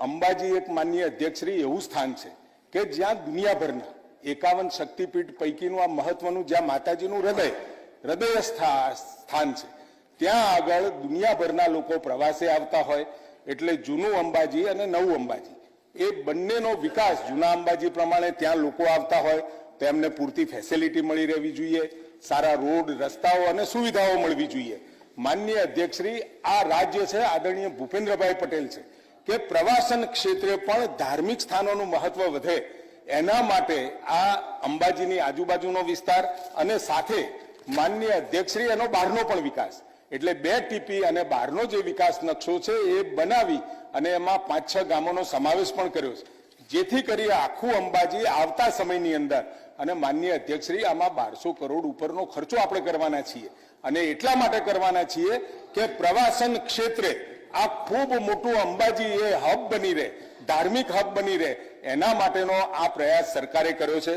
અંબાજી એક માનનીય અધ્યક્ષશ્રી એવું સ્થાન છે કે જ્યાં દુનિયાભરના એકાવન શક્તિપીઠ પૈકીનું આ મહત્વનું જ્યાં માતાજીનું હૃદય હૃદય સ્થાન છે. ત્યાં આગળ દુનિયાભરના લોકો પ્રવાસે આવતા હોય, એટલે જૂનું અંબાજી અને નવું અંબાજી. એ બંનેનો વિકાસ જૂના અંબાજી પ્રમાણે ત્યાં લોકો આવતા હોય, તો એમને પૂરતી ફેસિલિટી મળી રહેવી જોઈએ, સારા રોડ, રસ્તાઓ અને સુવિધાઓ મળવી જોઈએ. માનનીય અધ્યક્ષશ્રી આ રાજ્ય છે આદરણીય ભૂપેન્દ્રભાઈ પટેલ છે. કે પ્રવાસન ક્ષેત્રે પણ ધાર્મિક સ્થાનોનું મહત્વ વધે. એના માટે આ અંબાજીની આજુબાજુનો વિસ્તાર અને સાથે માનનીય અધ્યક્ષશ્રી એનો બહારનો પણ વિકાસ. એટલે બે ટીપી અને બહારનો જે વિકાસ નકશો છે એ બનાવી અને એમાં પાંચ છ ગામોનો સમાવેશ પણ કર્યો છે. જેથી કરી આખું અંબાજી આવતા સમયની અંદર અને માનનીય અધ્યક્ષશ્રી આમાં બારસો કરોડ ઉપરનો ખર્ચો આપણે કરવાના છીએ. અને એટલા માટે કરવાના છીએ કે પ્રવાસન ક્ષેત્રે આ ખૂબ મોટું અંબાજી એ હબ બની રહે, ધાર્મિક હબ બની રહે. એના માટેનો આ પ્રયાસ સરકારે કર્યો છે.